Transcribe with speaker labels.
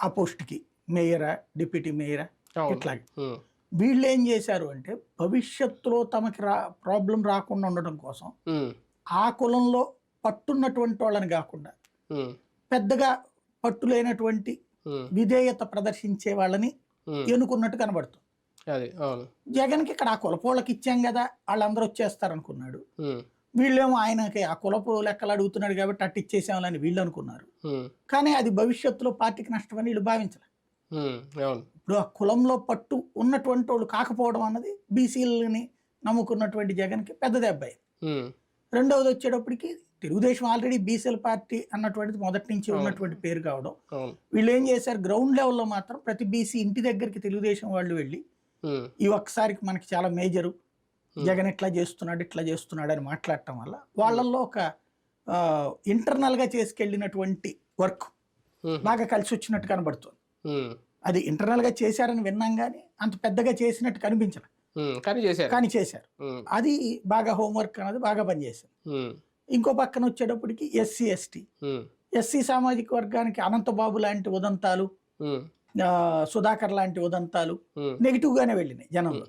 Speaker 1: ఆ పోస్ట్కి మేయరా డిప్యూటీ మేయరా ఇట్లాగే. వీళ్ళు ఏం చేశారు అంటే భవిష్యత్తులో తమకి రా ప్రాబ్లం రాకుండా ఉండడం కోసం ఆ కులంలో పట్టున్నటువంటి వాళ్ళని కాకుండా పెద్దగా పట్టు లేనటువంటి విధేయత ప్రదర్శించే వాళ్ళని. ఎన్నుకున్నట్టు కనబడుతుంది. జగన్కి ఇక్కడ ఆ కులపోళ్ళకి ఇచ్చాం కదా వాళ్ళందరూ వచ్చేస్తారు అనుకున్నాడు
Speaker 2: ఉమ్,
Speaker 1: వీళ్ళేమో ఆయనకి ఆ కులపు లెక్కలు అడుగుతున్నాడు కాబట్టి అట్టు ఇచ్చేసామని వీళ్ళు అనుకున్నారు. కానీ అది భవిష్యత్తులో పార్టీకి నష్టమని వీళ్ళు భావించలే. ఇప్పుడు ఆ కులంలో పట్టు ఉన్నటువంటి వాళ్ళు కాకపోవడం అన్నది బీసీలని నమ్ముకున్నటువంటి జగన్కి పెద్ద దెబ్బ అయింది రెండవది వచ్చేటప్పటికి తెలుగుదేశం ఆల్రెడీ బీసీల పార్టీ అన్నటువంటిది మొదటి నుంచి ఉన్నటువంటి పేరు కావడం. వీళ్ళు ఏం చేశారు? గ్రౌండ్ లెవెల్లో మాత్రం ప్రతి బీసీ ఇంటి దగ్గరికి తెలుగుదేశం వాళ్ళు వెళ్ళి ఈ ఒక్కసారికి మనకి చాలా మేజరు. జగన్ ఇట్లా చేస్తున్నాడు ఇట్లా చేస్తున్నాడు అని మాట్లాడటం వల్ల వాళ్ళల్లో ఒక ఆ, internal గా చేసుకెళ్ళినటువంటి వర్క్
Speaker 2: ఉమ్,
Speaker 1: బాగా కలిసి వచ్చినట్టు కనబడుతుంది.
Speaker 2: ఉమ్,
Speaker 1: అది internal గా చేశారని విన్నాం కానీ అంత పెద్దగా చేసినట్టు కనిపించలే.
Speaker 2: ఉమ్, కానీ చేశారు.
Speaker 1: కానీ చేశారు. అది బాగా హోంవర్క్ అనేది బాగా పనిచేసింది. ఇంకో పక్కన వచ్చేటప్పటికి ఎస్సీ ఎస్టీ ఎస్సీ సామాజిక వర్గానికి అనంతబాబు లాంటి ఉదంతాలు సుధాకర్ లాంటి ఉదంతాలు నెగిటివ్ గానే వెళ్ళినాయి జనంలో.